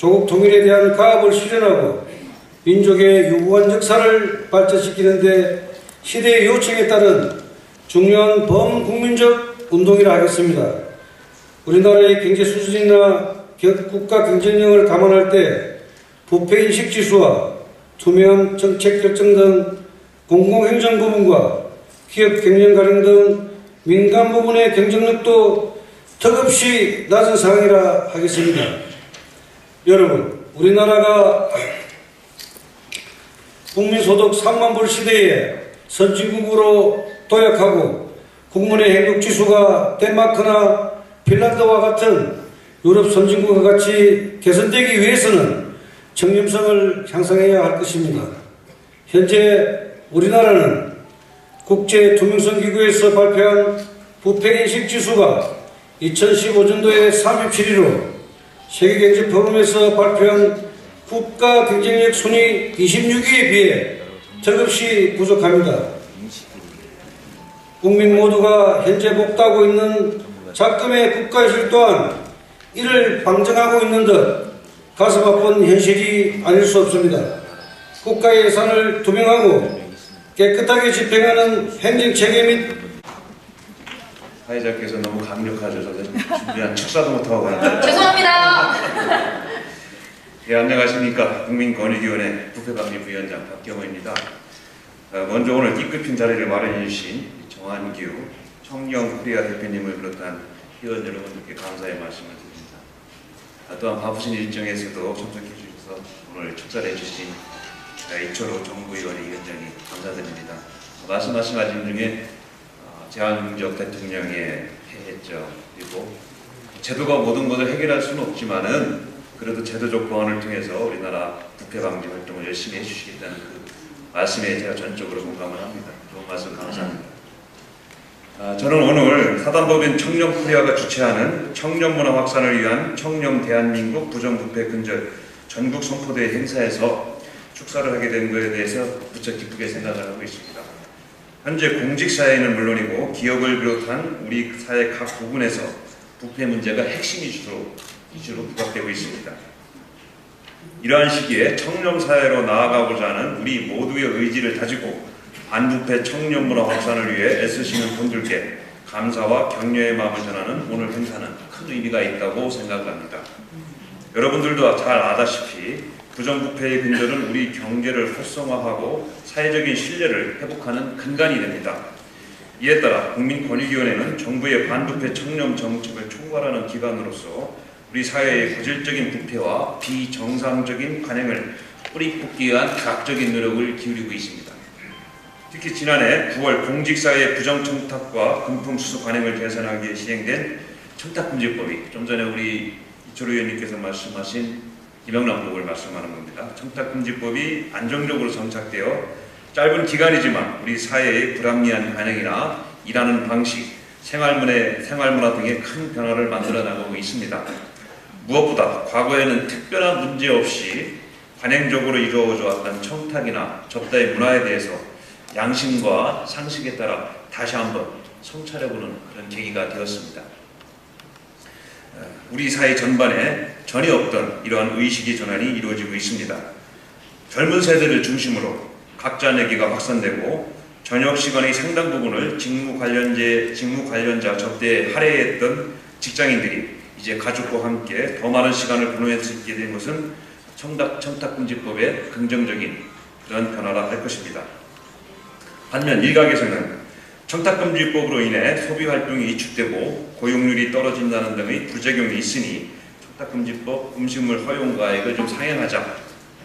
조국 통일에 대한 가업을 실현하고 민족의 유구한 역사를 발전시키는데 시대의 요청에 따른 중요한 범국민적 운동이라 하겠습니다. 우리나라의 경제 수준이나 겨- 국가 경쟁력을 감안할 때 부패 인식 지수와 투명한 정책 결정 등 공공행정 부분과 기업 경영 가령 등 민간 부분의 경쟁력도 턱없이 낮은 상황이라 하겠습니다. 여러분, 우리나라가 국민소득 3만 불 시대에 선진국으로 도약하고 국민의 행복지수가 덴마크나 핀란드와 같은 유럽 선진국과 같이 개선되기 위해서는 청렴성을 향상해야 할 것입니다. 현재 우리나라는 국제투명성기구에서 발표한 부패인식 지수가 2015년도에 37위로 세계경제 포럼에서 발표한 국가 경쟁력 순위 26위에 비해 턱없이 부족합니다. 국민 모두가 현재 복다고 있는 작금의 국가실 또한 이를 방정하고 있는 듯 가슴 아픈 현실이 아닐 수 없습니다. 국가 예산을 투명하고 깨끗하게 집행하는 행정체계 및 사회자께서 너무 강력하셔서 준비한 축사도 못하고 가는데 죄송합니다. 예, 안녕하십니까 국민권익위원회 부패방지부위원장 박경호입니다. 어, 먼저 오늘 띠급힌 자리를 마련해 주신 정한규 청령 코리아 대표님을 비롯한 회원 여러분들께 감사의 말씀을 드립니다. 아, 또한 바쁘신 일정에서도 참석해 주셔서 오늘 축사를 해주신 아, 이철호 정부위원회 위원장이 감사드립니다. 말씀하신 말씀 중에 어, 제한적 대통령의 폐해죠 그리고 제도가 모든 것을 해결할 수는 없지만은 그래도 제도적 보완을 통해서 우리나라 부패 방지 활동을 열심히 해주시겠다는 그 말씀에 제가 전적으로 공감을 합니다. 좋은 말씀 감사합니다. 아, 저는 오늘 사단법인 청렴코리아가 주최하는 청렴문화 확산을 위한 청렴 대한민국 부정부패 근절 전국 선포대 행사에서 축사를 하게 된 것에 대해서 무척 기쁘게 생각을 하고 있습니다. 현재 공직사회는 물론이고 기업을 비롯한 우리 사회 각 부분에서 부패 문제가 핵심 이슈로 이슈로 부각되고 있습니다. 이러한 시기에 청렴 사회로 나아가고자 하는 우리 모두의 의지를 다지고 반부패 청렴 문화 확산을 위해 애쓰시는 분들께 감사와 격려의 마음을 전하는 오늘 행사는 큰 의미가 있다고 생각합니다. 여러분들도 잘 아다시피 부정부패의 근절은 우리 경제를 활성화하고 사회적인 신뢰를 회복하는 근간이 됩니다. 이에 따라 국민권익위원회는 정부의 반부패 청렴 정책을 총괄하는 기관으로서 우리 사회의 고질적인 부패와 비정상적인 관행을 뿌리 뽑기 위한 다각적인 노력을 기울이고 있습니다. 특히 지난해 9월 공직사회 부정청탁과 금품수수 관행을 개선하기 위해 시행된 청탁금지법이 좀 전에 우리 이철우 의원님께서 말씀하신 김영란법을 말씀하는 겁니다. 청탁금지법이 안정적으로 정착되어 짧은 기간이지만 우리 사회의 불합리한 관행이나 일하는 방식, 생활문화, 생활문화 등의 큰 변화를 만들어 나가고 있습니다. 무엇보다 과거에는 특별한 문제 없이 관행적으로 이루어져 왔던 청탁이나 접대의 문화에 대해서 양심과 상식에 따라 다시 한번 성찰해보는 그런 계기가 되었습니다. 어, 우리 사회 전반에 전혀 없던 이러한 의식의 전환이 이루어지고 있습니다. 젊은 세대를 중심으로 각자 내기가 확산되고 저녁 시간의 상당 부분을 직무 관련제 직무 관련자 접대에 할애했던 직장인들이 이제 가족과 함께 더 많은 시간을 보낼 수 있게 된 것은 청탁 청탁금지법의 긍정적인 그런 변화라 할 것입니다. 반면 일각에서는 청탁금지법으로 인해 소비 활동이 위축되고 고용률이 떨어진다는 등의 부작용이 있으니 청탁금지법 음식물 허용가액을 좀 상향하자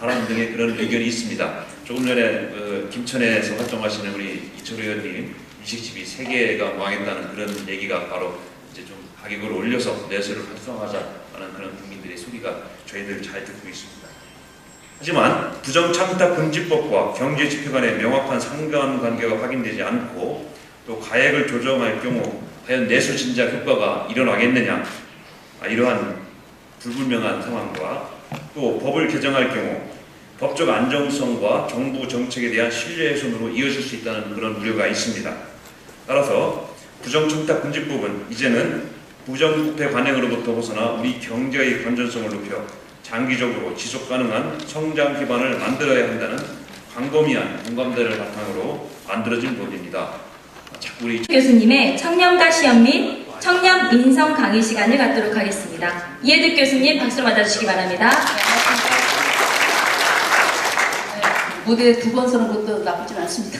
하는 등의 그런 의견이 있습니다. 조금 전에 어, 김천에서 활동하시는 우리 이철우 의원님 이식집이 세 개가 망했다는 그런 얘기가 바로 이제 좀 가격을 올려서 내수를 활성화하자는 그런 국민들의 소리가 저희들 잘 듣고 있습니다. 하지만 부정청탁금지법과 경제 지표 간의 명확한 상관관계가 확인되지 않고 또 가액을 조정할 경우 과연 내수 진작 효과가 일어나겠느냐 아, 이러한 불분명한 상황과 또 법을 개정할 경우 법적 안정성과 정부 정책에 대한 신뢰 훼손으로 이어질 수 있다는 그런 우려가 있습니다. 따라서 부정청탁금지법은 이제는 부정부패 관행으로부터 벗어나 우리 경제의 건전성을 높여 장기적으로 지속 가능한 성장 기반을 만들어야 한다는 광범위한 공감대를 바탕으로 만들어진 법입니다. 자꾸 우리 교수님의 청년가 시험 및 청년 인성 강의 시간을 갖도록 하겠습니다. 이해득 교수님 박수로 맞아주시기 바랍니다. 무대 두 번 서는 것도 나쁘진 않습니다.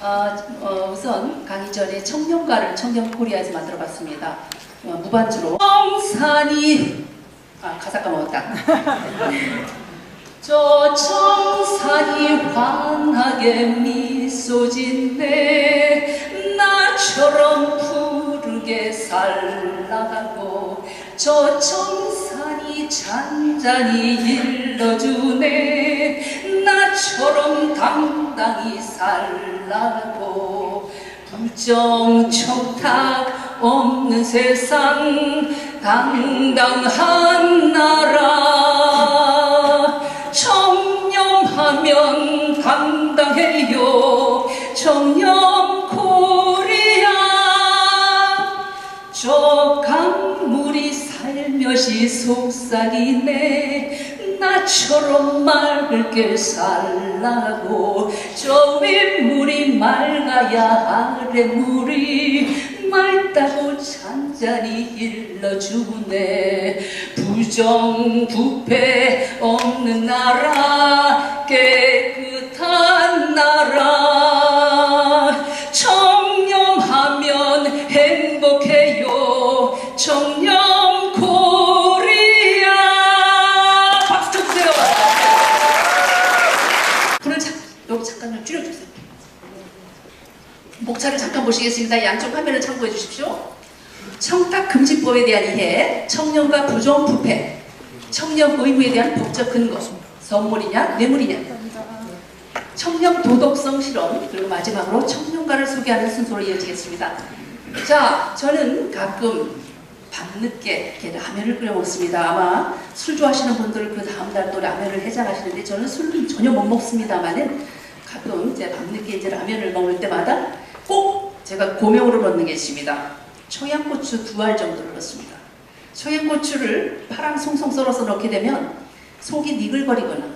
아, 어, 우선 강의 전에 청년가를 청년 코리아에서 만들어봤습니다. 어, 무반주로 청산이 아 가사 까먹었다. 저 청산이 환하게 미소 짓네 나처럼 푸르게 살라고 저 청산이 잔잔히 일러주네. 나처럼 당당히 살라고. 부정청탁 없는 세상 당당한 나라. 청렴하면 당당해요. 청렴 강물이 살며시 속삭이네. 나처럼 맑게 살라고 저 윗물이 맑아야 아랫물이 맑다고 잔잔히 일러주네. 부정부패 없는 나라 깨끗한 나라 보시겠습니다 양쪽 화면을 참고해 주십시오 청탁금지법에 대한 이해 청년과 부정부패 청년 의무에 대한 법적 근거 선물이냐 뇌물이냐 청년 도덕성 실험 그리고 마지막으로 청년가를 소개하는 순서로 이어지겠습니다. 자, 저는 가끔 밤늦게 이렇게 라면을 끓여 먹습니다. 아마 술 좋아하시는 분들은 그 다음날 또 라면을 해장하시는데 저는 술은 전혀 못 먹습니다만은 가끔 이제 밤늦게 이제 라면을 먹을 때마다 꼭 제가 고명으로 넣는 게 있습니다. 청양고추 두 알 정도를 넣습니다. 청양고추를 파랑 송송 썰어서 넣게 되면 속이 니글거리거나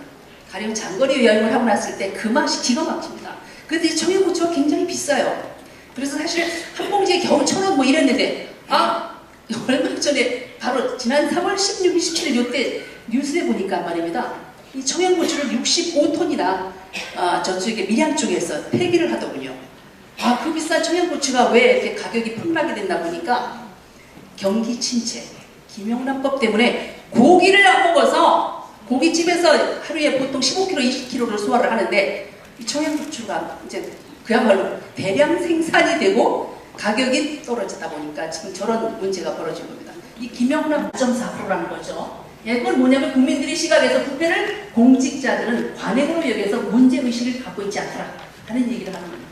가령 장거리 여행을 하고 났을 때 그 맛이 기가 막힙니다. 근데 이 청양고추가 굉장히 비싸요. 그래서 사실 한 봉지에 겨우 천원 뭐 이랬는데 아 얼마 전에 바로 지난 3월 16일, 17일 요때 뉴스에 보니까 말입니다. 이 청양고추를 65톤이나 아, 저쪽에 밀양 쪽에서 폐기를 하더군요. 아 그 비싼 청양고추가 왜 이렇게 가격이 폭락이 됐나 보니까 경기 침체, 김영란법 때문에 고기를 안 먹어서 고깃집에서 하루에 보통 15kg, 20kg를 소화를 하는데 이 청양고추가 이제 그야말로 대량 생산이 되고 가격이 떨어지다 보니까 지금 저런 문제가 벌어진 겁니다. 이 김영란 4.4%라는 거죠. 예, 그건 뭐냐면 국민들의 시각에서 부패를 공직자들은 관행으로 여겨서 문제의식을 갖고 있지 않더라 하는 얘기를 하는 겁니다.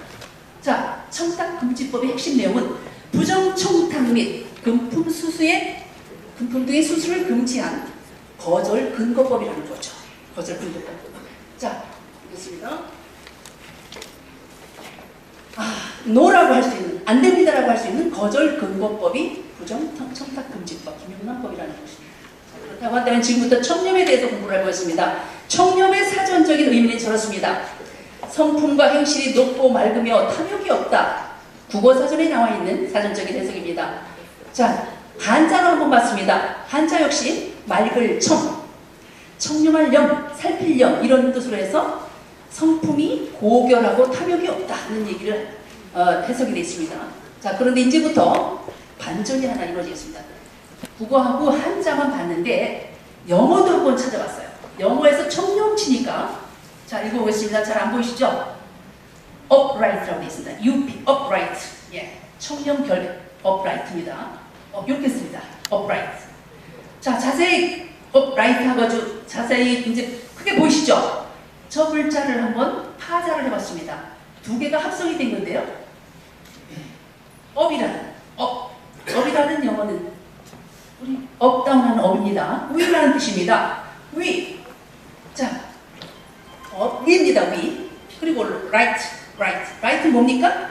자, 청탁 금지법의 핵심 내용은 부정 청탁 및 금품 수수의 금품 등의 수수를 금지한 거절 근거법이라는 거죠. 거절 근거법. 자, 보겠습니다. 아, 노라고 할 수 있는, 안 됩니다라고 할 수 있는 거절 근거법이 부정 청탁 금지법, 김영란법이라는 것입니다. 그렇다고 한다면 지금부터 청렴에 대해서 공부를 해보겠습니다. 청렴의 사전적인 의미는 저렇습니다. 성품과 행실이 높고 맑으며 탐욕이 없다. 국어사전에 나와 있는 사전적인 해석입니다. 자, 한자로 한번 봤습니다. 한자 역시 맑을 청, 청렴할 령, 살필 령 이런 뜻으로 해서 성품이 고결하고 탐욕이 없다는 얘기를 어, 해석이 되어 있습니다. 자, 그런데 이제부터 반전이 하나 이루어지겠습니다. 국어하고 한자만 봤는데 영어도 한번 찾아봤어요. 영어에서 청렴 치니까 자 읽어보겠습니다. 잘 안 보이시죠? upright라고 되어 있습니다. up, upright. 예, 청렴 결 upright입니다. 어, 이렇게 씁니다. upright. 자, 자세히 upright 하고 자세히 이제 크게 보이시죠? 저 글자를 한번 파자를 해봤습니다. 두 개가 합성이 된 건데요. up이라는 up, up이라는 영어는 우리 업다운하는 업입니다. 위라는 뜻입니다. 위. 자, 업 위입니다. 위. 그리고 right, right. right 뭡니까?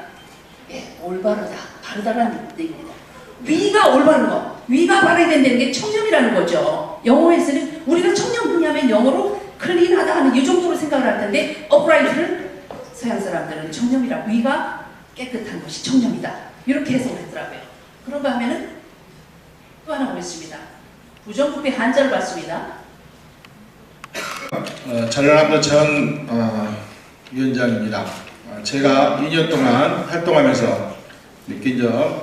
예, 올바르다, 바르다라는 얘기입니다. 위가 올바른 거, 위가 바르게 된다는 게 청렴이라는 거죠. 영어에서는 우리가 청년 분야면 영어로 클린하다 하는 이 정도로 생각을 할 텐데 upright를 서양 사람들은 청렴이라고 위가 깨끗한 것이 청렴이다 이렇게 해석을 했더라고요. 그런가 하면은 또 하나 보겠습니다. 부정부패 한자를 봤습니다. 어, 전라남도 전 어, 위원장입니다. 어, 제가 2년 동안 활동하면서 느낀 점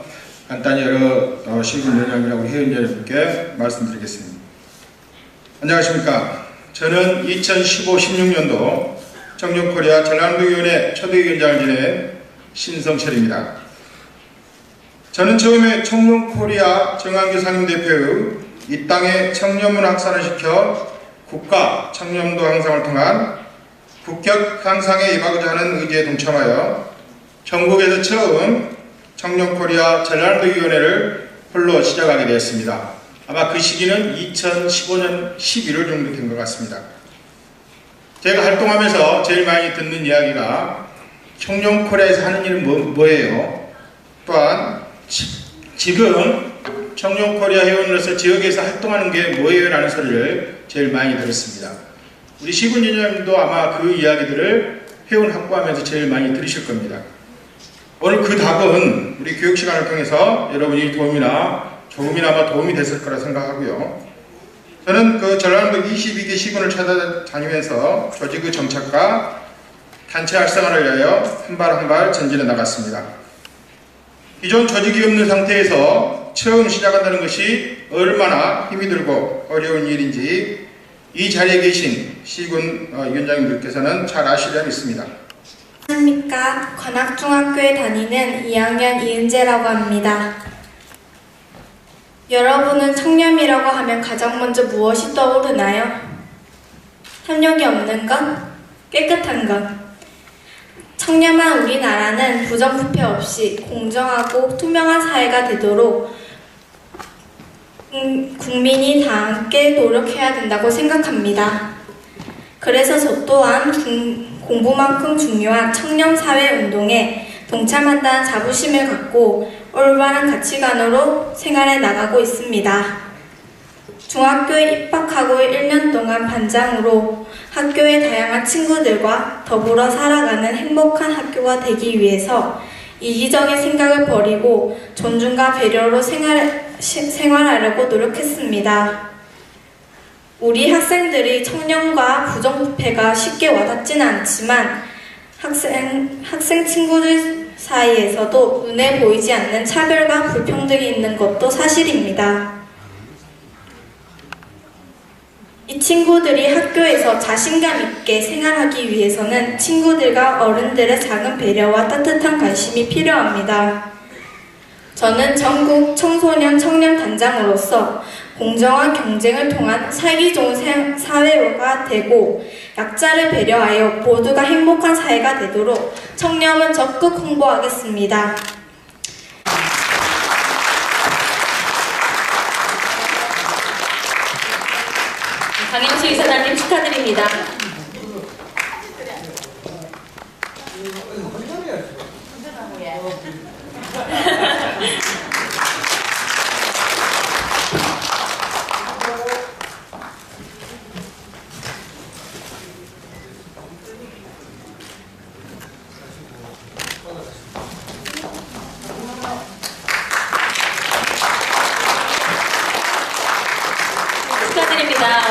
간단히 여러 어, 위원장이라고 회원 여러분께 말씀드리겠습니다. 안녕하십니까. 저는 2015-16년도 청년코리아 전라남도위원회 초대위원장을 지낸 신성철입니다. 저는 처음에 청년코리아 정한규 상임대표의 이 땅에 청년문 확산을 시켜 국가 청렴도 향상을 통한 국격 향상에 임하고자 하는 의지에 동참하여 전국에서 처음 청년코리아 전라남도위원회를 홀로 시작하게 되었습니다. 아마 그 시기는 2015년 11월 정도 된 것 같습니다. 제가 활동하면서 제일 많이 듣는 이야기가 청년코리아에서 하는 일은 뭐, 뭐예요? 또한 지, 지금 청년코리아 회원으로서 지역에서 활동하는 게 뭐예요? 라는 소리를 제일 많이 들었습니다. 우리 시군위원장님도 아마 그 이야기들을 회원 확보하면서 제일 많이 들으실 겁니다. 오늘 그 답은 우리 교육 시간을 통해서 여러분이 도움이나 조금이나마 도움이 됐을 거라 생각하고요. 저는 그 전라남도 22개 시군을 찾아다니면서 조직의 정착과 단체 활성화를 위하여 한 발 한 발 전진해 나갔습니다. 기존 조직이 없는 상태에서 처음 시작한다는 것이 얼마나 힘이 들고 어려운 일인지 이 자리에 계신 시군 어, 위원장님들께서는 잘 아시려 믿습니다. 안녕하십니까. 관악중학교에 다니는 2학년 이은재라고 합니다. 여러분은 청렴이라고 하면 가장 먼저 무엇이 떠오르나요? 탐욕이 없는 것? 깨끗한 것? 청렴한 우리나라는 부정부패 없이 공정하고 투명한 사회가 되도록 국- 국민이 다 함께 노력해야 된다고 생각합니다. 그래서 저 또한 중- 공부만큼 중요한 청년 사회 운동에 동참한다는 자부심을 갖고 올바른 가치관으로 생활해 나가고 있습니다. 중학교에 입학하고 1년 동안 반장으로 학교의 다양한 친구들과 더불어 살아가는 행복한 학교가 되기 위해서 이기적인 생각을 버리고 존중과 배려로 생활, 시- 생활하려고 노력했습니다. 우리 학생들이 청렴과 부정부패가 쉽게 와닿지는 않지만 학생, 학생 친구들 사이에서도 눈에 보이지 않는 차별과 불평등이 있는 것도 사실입니다. 친구들이 학교에서 자신감 있게 생활하기 위해서는 친구들과 어른들의 작은 배려와 따뜻한 관심이 필요합니다. 저는 전국 청소년 청년 단장으로서 공정한 경쟁을 통한 살기 좋은 세- 사회가 되고 약자를 배려하여 모두가 행복한 사회가 되도록 청렴은 적극 홍보하겠습니다. 강영수 이사장님 축하드립니다.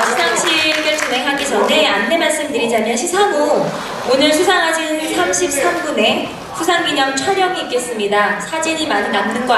시상식을 진행하기 전에 안내 말씀드리자면 시상 후 오늘 수상하신 33 있겠습니다. 사진이 많이 남는 거 아시죠?